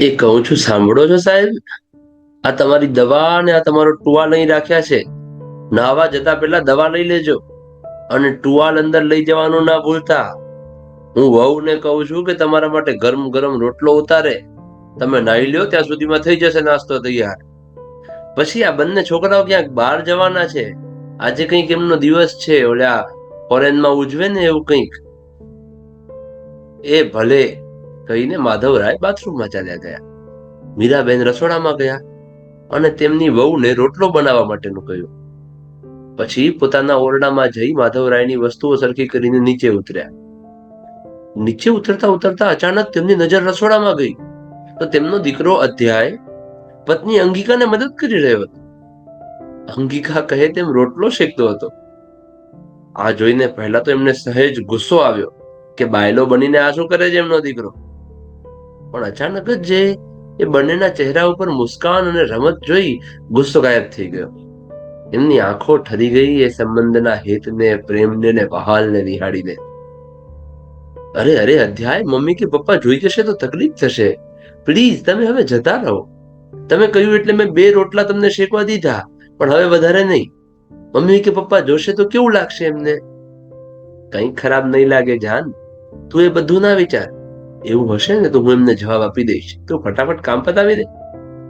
એ કહું છું, સાંભળો છો સાહેબ? આ તમારી દવા અને આ તમારો ટુવાલ અહીં રાખ્યા છે. નાવા જતા પહેલા દવા લઈ લેજો અને ટુવાલ અંદર લઈ જવાનું ના ભૂલતા. હું વહુને કહું છું કે તમારા માટે ગરમ ગરમ રોટલો ઉતારે. તમે નાહી લ્યો, ત્યાં સુધીમાં થઈ જશે નાસ્તો તૈયાર. પછી આ બંને છોકરાઓ ક્યાંક બહાર જવાના છે. આજે કંઈક એમનો દિવસ છે, ઓલા ફોરેનમાં ઉજવે ને એવું કંઈક. એ ભલે કહીને માધવરાય બાથરૂમમાં ચાલ્યા ગયા. મીરાબેન રસોડામાં ગયા અને તેમની વહુને રોટલો બનાવવા માટેનું કહ્યું. પછી પોતાના ઓરડામાં જઈ માધવરાયની વસ્તુઓ સરખી કરીને નીચે ઉતર્યા. નીચે ઉતરતા ઉતરતા અચાનક તેમની નજર રસોડામાં ગઈ. તો તેમનો દીકરો અધ્યાય, પત્ની અંગિકાને મદદ કરી રહ્યો હતો. અંગિકા કહે તેમ રોટલો શેકતો હતો. આ જોઈને પહેલા તો એમને સહેજ ગુસ્સો આવ્યો કે બાયલો બનીને આ શું કરે છે એમનો દીકરો? પણ અચાનક જ જે એ બંનેના ચહેરા ઉપર મુસ્કાન અને રમત જોઈ ગુસ્સો ગાયબ થઈ ગયો. એમની આંખો ઠરી ગઈ એ સંબંધના હિતને, પ્રેમને ને બહાલને નિહાળીને. અરે અરે, અધ્યાય, મમ્મી કે પપ્પા જોઈ જશે તો તકલીફ થશે. પ્લીઝ, તમે હવે જતા રહો. તમે કહ્યું એટલે મેં બે રોટલા તમને શેકવા દીધા, પણ હવે વધારે નહીં. મમ્મી કે પપ્પા જોશે તો કેવું લાગશે એમને? કંઈ ખરાબ નહીં લાગે જાન. તું એ બધું ના વિચાર. એવું હશે ને તો હું એમને જવાબ આપી દઈશ. તો ફટાફટ કામ પતાવી દે.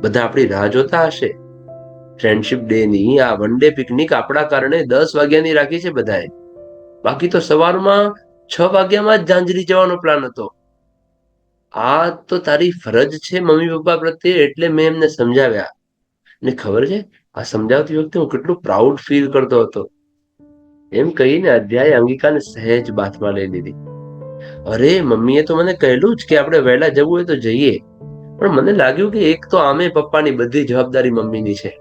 બધા આપણી રાહ જોતા હશે. ફ્રેન્ડશિપ ડે ની આ વન ડે પિકનિક આપણા કારણે દસ વાગ્યાની રાખી છે બધાએ. બાકી તો સવારમાં છ વાગ્યામાં જ ઝાંઝરી જવાનો પ્લાન હતો. આ તો તારી ફરજ છે મમ્મી પપ્પા પ્રત્યે એટલે મેં એમને સમજાવ્યા. ને ખબર છે? આ સમજાવતી વખતે હું કેટલું પ્રાઉડ ફીલ કરતો હતો. એમ કહીને અધ્યાય અંગિકાને સહેજ બાથમાં લઈ લીધી. અરે, મમ્મીએ તો મને કહેલું જ કે આપણે વહેલા જવું હોય તો જઈએ. પણ મને લાગ્યું કે એક તો આમે પપ્પાની બધી જવાબદારી મમ્મીની છે.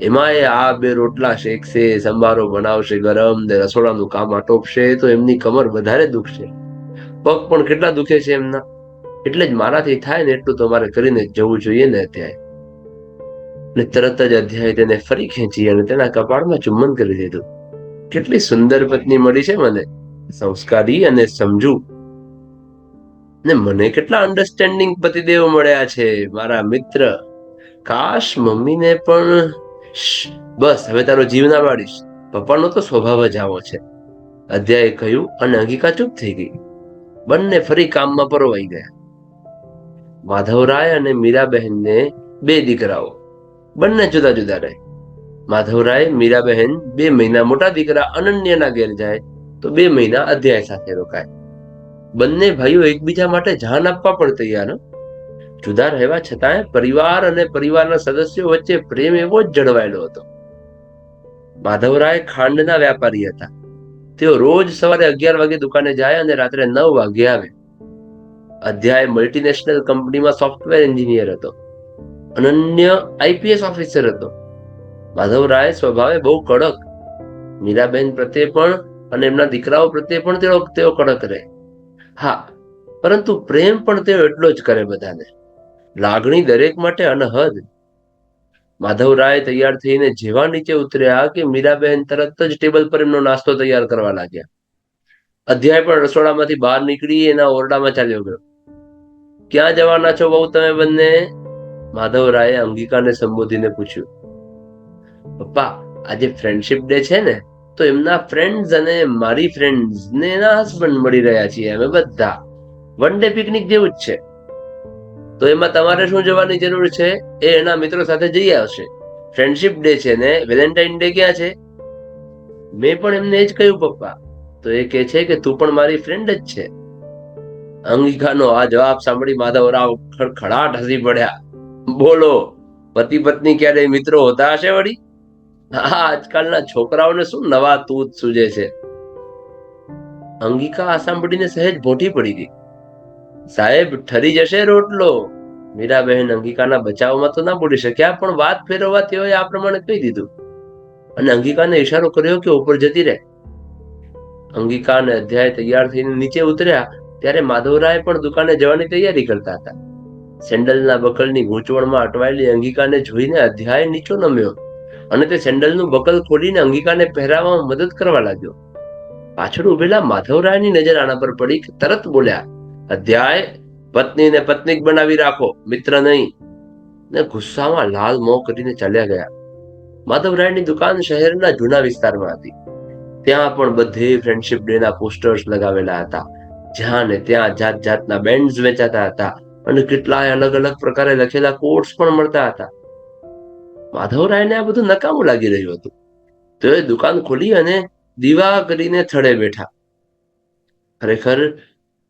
એમાં એ આ બે રોટલા શેકશે, સંભારો બનાવશે, ગરમ ને રસોડાનું કામ આટોપશે, તો એમની કમર વધારે દુખશે. પગ પણ કેટલા દુખે છે એમના? એટલે જ મારાથી થાય ને એટલું તમારે કરીને જવું જોઈએ ને અત્યારે. ને તરત જ અધ્યાય તેને ફરી ખેંચી અને તેના કપાળમાં ચુંબન કરી દીધું. કેટલી સુંદર પત્ની મળી છે મને. સંસ્કારી અને સમજુ. ને મને કેટલા અન્ડરસ્ટેન્ડિંગ પતિદેવ મળ્યા છે, મારા મિત્ર. કાશ મમ્મીને પણ બસ, હવે તારો જીવ ના પાડીશ. પપ્પાનો તો સ્વભાવ જ આવો છે. અધ્યાયે કહ્યું અને અંગિકા ચૂપ થઈ ગઈ. બંને ફરી કામમાં પરોવાઈ ગયા. માધવરાય અને મીરાબહેનને બે દીકરાઓ. બંને જુદા જુદા રહે. માધવરાય મીરાબહેન બે મહિના મોટા દીકરા અનન્યના ઘેર જાય તો બે મહિના અધ્યાય સાથે રોકાય. બંને ભાઈઓ એકબીજા માટે જાન આપવા પણ તૈયાર જુદા રહેવા છતાંય પરિવાર અને પરિવારના સદસ્યો વચ્ચે પ્રેમ એવો જ જળવાયેલો હતો. માધવરાય ખાંડના વ્યાપારી હતા. તેઓ રોજ સવારે અગિયાર વાગે દુકાને જાય અને રાત્રે નવ વાગે આવે. અધ્યાય મલ્ટીનેશનલ કંપનીમાં સોફ્ટવેર એન્જિનિયર હતો. અનન્ય આઈપીએસ ઓફિસર હતો. માધવરાય સ્વભાવે બહુ કડક. મીરાબેન પ્રત્યે પણ અને એમના દીકરાઓ પ્રત્યે પણ તેઓ તેઓ કડક રહે. હા, પરંતુ પ્રેમ પણ તેઓ એટલો જ કરે બધાને. લાગણી દરેક માટે અનહદ. માધવરાય તૈયાર થઈને જેવા નીચે ઉતર્યા કે મીરાબેન તરત જ ટેબલ પર એમનો નાસ્તો તૈયાર કરવા લાગ્યા. અધ્યાય પણ રસોડામાંથી બહાર નીકળી એના ઓરડામાં ચાલ્યો ગયો. ક્યાં જવાના છો બહુ તમે બંને? માધવરાયે અંગિકાને સંબોધીને પૂછ્યું. પપ્પા, આજે ફ્રેન્ડશિપ ડે છે ને તો એમના ફ્રેન્ડ્સ અને મારી ફ્રેન્ડ્સ ને એના હસબન્ડ મળી રહ્યા છીએ અમે બધા. વન ડે પિકનિક જેવું જ છે. તો એમાં તમારે શું જવાની જરૂર છે? એ એના મિત્રો સાથે જઈ આવશે. ફ્રેન્ડશિપ ડે છે ને વેલેન્ટાઇન ડે ક્યાં છે? મેં પણ એમને એ જ કહ્યું, પપ્પા. તો એ કહે છે કે તું પણ મારી ફ્રેન્ડ જ છે. અંગિકાનો આ જવાબ સાંભળી માધવરાવ ખડખડાટ હસી પડ્યા. બોલો પતિ પત્ની ક્યારેય મિત્રો હોતા હશે વળી? હા, આજકાલના છોકરાઓને શું નવા તૂત સૂજે છે? અંગિકા આ સાંભળીને સહેજ ભોટી પડી ગઈ. સાહેબ, ઠરી જશે રોટલો? મીરાબહેન અંગિકાના બચાવમાં તો ના બોલી શક્યા, પણ વાત ફેરવવા તેઓએ આ પ્રમાણે કહી દીધું. અને અંગિકાને ઈશારો કર્યો કે ઉપર જતી રહે. અંગિકા અને અધ્યાય તૈયાર થઈને નીચે ઉતર્યા, ત્યારે માધવરાય પણ દુકાને જવાની તૈયારી કરતા હતા. સેન્ડલના બકલની ગૂંચવણમાં અટવાયેલી અંગિકાને જોઈને અધ્યાય નીચો નમ્યો. અને તે સેન્ડલનું બકલ ખોલીને અંગિકાને પહેરાવવામાં મદદ કરવા લાગ્યો. પાછળ ઉભેલા માધવરાયની નજર આના પર પડી કે તરત બોલ્યા, અધ્યાય, પત્નીને પત્નીક બનાવી રાખો, મિત્ર નહીં. ને ગુસ્સામાં લાલ મોં કરીને ચાલ્યા ગયા. માધવરાયની દુકાન શહેરના જૂના વિસ્તારમાં હતી. ત્યાં પણ બધે ફ્રેન્ડશિપ ડે ના પોસ્ટર્સ લગાવેલા હતા. જ્યાં ને ત્યાં જાત જાતના બેન્ડ્સ વેચાતા હતા અને કેટલાય અલગ અલગ પ્રકારે લખેલા કોટ્સ પણ મળતા હતા. માધવરાયને આ બધું નકામું લાગી રહ્યું હતું. તો એ દુકાન ખોલી અને દીવા કરીને થડે બેઠા. ખરેખર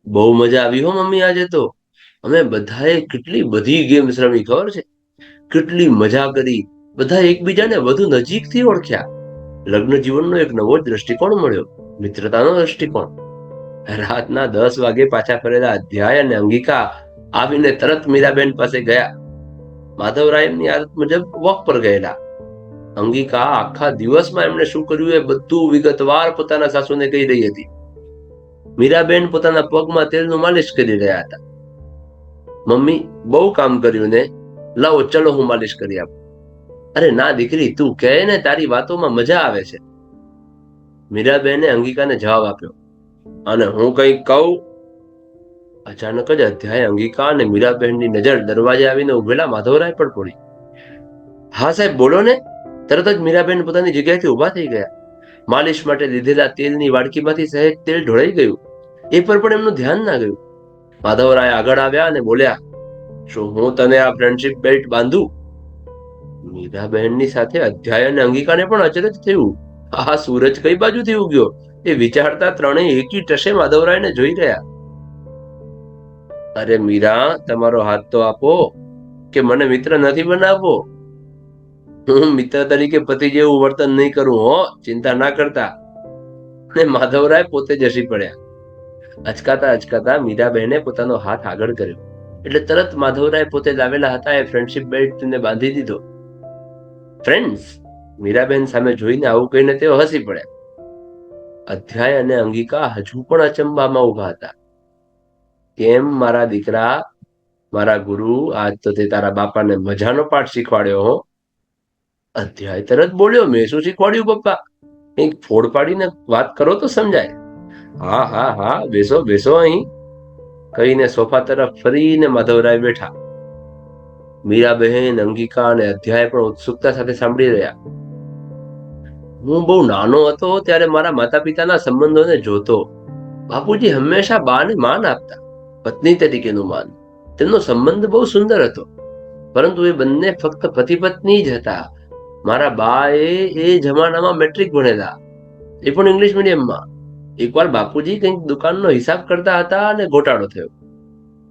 બહુ મજા આવી હો મમ્મી આજે તો. અમે બધાએ કેટલી બધી ગેમ્સ રમી, ખબર છે? કેટલી મજા કરી. બધા એકબીજાને વધુ નજીકથી ઓળખ્યા. લગ્ન જીવનનો એક નવો જ દ્રષ્ટિકોણ મળ્યો. મિત્રતાનો દ્રષ્ટિકોણ. રાતના દસ વાગે પાછા ફરેલા અધ્યાય અને અંગિકા આવીને તરત મીરાબેન પાસે ગયા. માધવરાયની આદત મુજબ વોક પર ગયેલા. અંગિકા આખા દિવસમાં એમણે શું કર્યું એ બધું વિગતવાર પોતાના સાસુને કહી રહી હતી. મીરાબેન પોતાના પગમાં તેલનું માલિશ કરી રહ્યા હતા. મમ્મી, બહુ કામ કર્યું ને. લાવો, ચલો હું માલિશ કરી આપું. અરે ના દીકરી, તું કહે ને તારી વાતોમાં મજા આવે છે. મીરાબેને અંગિકાને જવાબ આપ્યો. અને હું કઈ કહું અચાનક જ અધ્યાય અંગિકા અને મીરાબહેનની નજર દરવાજે આવીને ઉભેલા માધવરાય પર પડી. હા સાહેબ, બોલો ને. તરત જ મીરાબેન પોતાની જગ્યાએથી ઊભા થઈ ગયા. માલિશ માટે લીધેલા તેલની વાડકીમાંથી સહેજ તેલ ઢોળાઈ ગયું. એ પર પણ એમનું ધ્યાન ના ગયું. માધવરાય આગળ આવ્યા અને બોલ્યા, શું હું તને આ ફ્રેન્ડશિપ બેલ્ટ બાંધું? મીરાબહેનની સાથે અધ્યાય અને અંગિકાને પણ અચરજ થયું. આ સૂરજ કઈ બાજુથી ઉગ્યો? એ વિચારતા ત્રણેય એકી ટશે માધવરાયને જોઈ રહ્યા અરે મીરા, તમારો હાથ તો આપો, કે મને મિત્ર નથી બનાવવો? હું મિત્ર તરીકે પતિ જેવું વર્તન નહીં કરું, હો, ચિંતા ના કરતા. ને માધવરાય પોતે જસી પડ્યા. અચકાતા અચકાતા મીરાબહેને પોતાનો હાથ આગળ કર્યો. એટલે તરત માધવરાય પોતે લાવેલા હતા, એ ફ્રેન્ડશિપ બેલ્ટ ને બાંધી દીધો. ફ્રેન્ડ્સ મીરાબેન સામે જોઈને આવું કહીને તેઓ હસી પડ્યા. અધ્યાય અને અંગિકા હજુ પણ અચંબામાં ઊભા હતા. કેમ મારા દીકરા, મારા ગુરુ, આજ તો તે તારા બાપાને મજાનો પાઠ શીખવાડ્યો હો. અધ્યાય તરત બોલ્યો, મેં શું શીખવાડ્યું પપ્પા? કંઈક ફોડ પાડીને વાત કરો તો સમજાય. હા હા હા, બેસો બેસો અહીં. કહીને સોફા તરફ ફરીને માધવરાય બેઠા. મીરાબહેન અંગિકા અને અધ્યાય પણ ઉત્સુકતા સાથે સાંભળી રહ્યા. હું બહુ નાનો હતો ત્યારે મારા માતા પિતાના સંબંધોને જોતો. બાપુજી હંમેશા બાને માન આપતા. પત્ની તરીકેનું માન. તેમનો સંબંધ બહુ સુંદર હતો. પરંતુ એ બંને ફક્ત પતિ પત્ની જ હતા. મારા બા એ જમાનામાં મેટ્રિક ભણેલા. એ પણ ઇંગ્લિશ મીડિયમમાં. એકવાર બાપુજી કંઈક દુકાનનો હિસાબ કરતા હતા અને ગોટાળો થયો.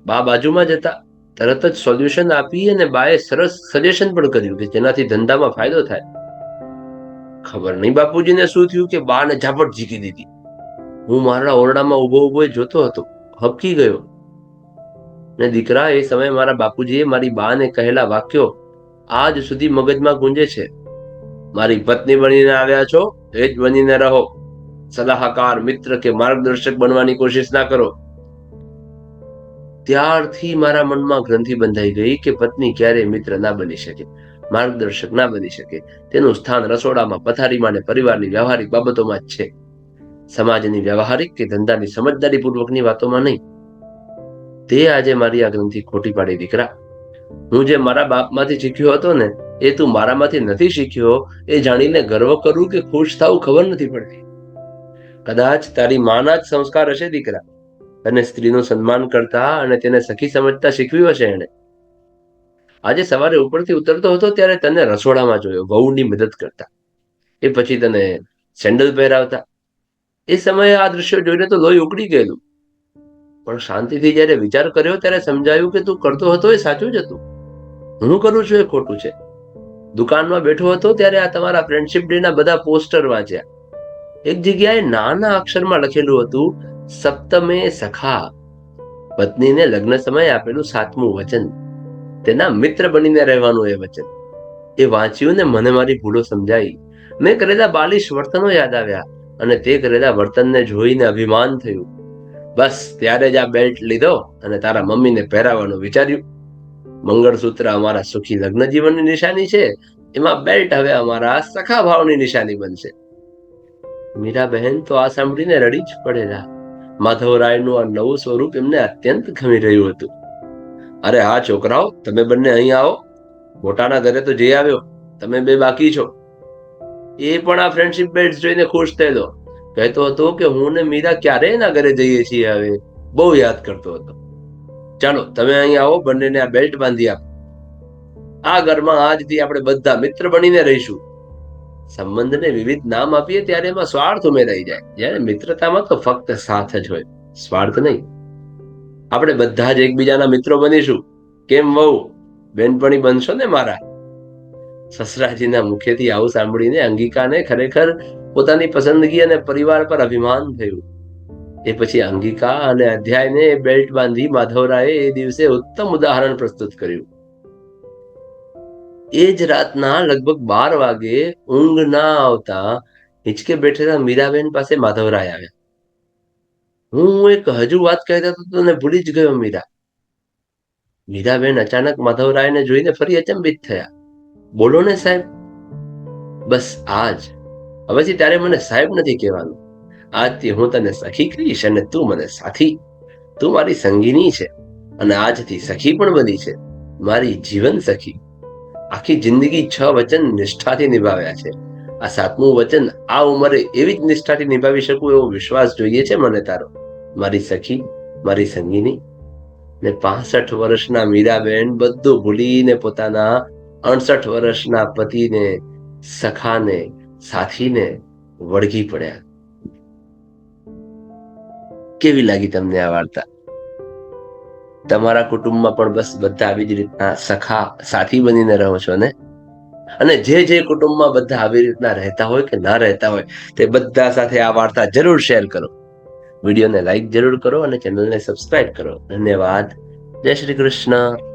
બા બાજુમાં જ હતા તરત જ સોલ્યુશન આપી અને બાએ સરસ સજેશન પણ કર્યું કે જેનાથી ધંધામાં ફાયદો થાય. ખબર નહીં બાપુજીને શું થયું કે બાને ઝાપટ જીકી દીધી. હું મારા ઓરડામાં ઊભો ઊભો જોતો હતો. હબકી ગયો. ને દીકરા, એ સમયે મારા બાપુજીએ મારી બાને કહેલા વાક્યો, આજ સુધી મગજમાં ગુંજે છે. મારી પત્ની બનીને આવ્યા છો, એ જ બનીને રહો. સલાહકાર, મિત્ર કે માર્ગદર્શક બનવાની કોશિશ ના કરો. ત્યારથી મારા મનમાં ગ્રંથિ બંધાઈ ગઈ કે પત્ની ક્યારેય મિત્ર ના બની શકે, માર્ગદર્શક ના બની શકે. તેનું સ્થાન રસોડામાં, પથારીમાં અને પરિવારની વ્યવહારિક બાબતોમાં જ છે. સમાજની વ્યવહારિક કે ધંધાની સમજદારી પૂર્વકની વાતોમાં નહીં. તે આજે મારી આ ગ્રંથિ ખોટી પાડી દીકરા. હું જે મારા બાપમાંથી શીખ્યો હતો ને, એ તું મારામાંથી નથી શીખ્યો, એ જાણીને ગર્વ કરું કે ખુશ થવું ખબર નથી પડતી. કદાચ તારી માના જ સંસ્કાર હશે દીકરા અને સ્ત્રીનું સન્માન કરતા અને તેને સખી સમજતા શીખવ્યું હશે એને આજે સવારે ઉપરથી ઉતરતો હતો ત્યારે તને રસોડામાં જોયો, વહુની મદદ કરતા. એ પછી તને સેન્ડલ પહેરાવતા. એ સમયે આ દ્રશ્યો જોઈને તો લોહી ઉકળી ગયેલું. પણ શાંતિથી જ્યારે વિચાર કર્યો ત્યારે સમજાયું કે તું કરતો હતો એ સાચું જ હતું. હું કરું છું એ ખોટું છે. દુકાનમાં બેઠો હતો ત્યારે આ તમારા ફ્રેન્ડશિપ ડે ના બધા પોસ્ટર વાંચ્યા. એક જગ્યાએ નાના અક્ષરમાં લખેલું હતું, સપ્તમે સખા. પત્નીને લગ્ન સમયે આપેલું સાતમું વચન. તેના મિત્ર બનીને રહેવાનું એ વચન. એ વાંચ્યું ને મને મારી ભૂલો સમજાઈ. મેં કરેલા બાલિશ વર્તનો યાદ આવ્યા અને તે કરેલા વર્તનને જોઈને અભિમાન થયું. બસ, ત્યારે જ આ બેલ્ટ લીધો અને તારા મમ્મીને પહેરાવવાનું વિચાર્યું. મંગળસૂત્ર અમારા સુખી લગ્ન જીવનની નિશાની છે. એમાં બેલ્ટ હવે અમારા સખા ભાવની નિશાની બનશે. મીરા બહેન તો આ સાંભળીને રડી જ પડેલા. માધવરાયનું આ નવું સ્વરૂપ એમને અત્યંત ગમી રહ્યું હતું. અરે હા, છોકરાઓ, તમે બંને અહીં આવો. મોટાના ઘરે તો જઈ આવ્યો. તમે બે બાકી છો. એ પણ આ ફ્રેન્ડશિપ બેલ્ટ જોઈને ખુશ થયેલો. કહેતો હતો કે હું ને મીરા ક્યારે એના ઘરે જઈએ છીએ હવે. બહુ યાદ કરતો હતો. ચાલો, તમે અહીં આવો, બંનેને આ બેલ્ટ બાંધી આપો. આ ઘરમાં આજથી આપણે બધા મિત્ર બનીને રહીશું. સંબંધને વિવિધ નામ આપીએ ત્યારે એમાં સ્વાર્થ ઉમેરાઈ જાય. જ્યારે મિત્રતામાં તો ફક્ત સાથ જ હોય. સ્વાર્થ નહીં. આપણે બધા જ એકબીજાના મિત્રો બનીશું. કેમ વહુ? બેનપણી બનશો ને મારા? સસરાજીના મુખેથી આવું સાંભળીને અંગિકાને ખરેખર પોતાની પસંદગી અને પરિવાર પર અભિમાન થયું. એ પછી અંગિકા અને અધ્યાયને બેલ્ટ બાંધી માધવરાયે એ દિવસે ઉત્તમ ઉદાહરણ પ્રસ્તુત કર્યું. એ જ રાતના લગભગ બાર વાગે ઊંઘ ના આવતા હિચકે બેઠેલા મીરાબેન પાસે માધવરાય આવ્યા. હું એક હજુ વાત કહેતા હતો તને ભૂલી જ ગયો મીરા. મીરાબેન અચાનક માધવરાયને જોઈને ફરી અચંબિત થયા. બોલો ને સાહેબ. બસ આજ. હવેથી તારે મને સાહેબ નથી કહેવાનું. આજથી હું તને સખી કહીશ અને તું મને સાથી. તું મારી સંગીની છે અને આજથી સખી પણ બની છે. મારી જીવન સખી. આખી જિંદગી છ વચન નિષ્ઠાથી નિભાવ્યા છે. આ સાતમું વચન આ ઉંમરે એવી જ નિષ્ઠાથી નિભાવી શકું એવો વિશ્વાસ જોઈએ છે મને તારો. મારી સખી, મારી સંગીની. ને પાસઠ વર્ષના મીરાબેન બધું ભૂલીને પોતાના અડસઠ વર્ષના પતિને, સખાને સાથીને વળગી પડ્યા. કેવી લાગી તમને આ વાર્તા? તમારા કુટુંબમાં પણ બસ બધા આવી જ રીતના સખા સાથી બનીને રહો છો ને? અને જે જે કુટુંબમાં બધા આવી રીતના રહેતા હોય કે ના રહેતા હોય, તે બધા સાથે આ વાર્તા જરૂર શેર કરો. વિડીયોને લાઈક જરૂર કરો અને ચેનલને સબસ્ક્રાઇબ કરો. ધન્યવાદ. જય શ્રી કૃષ્ણ.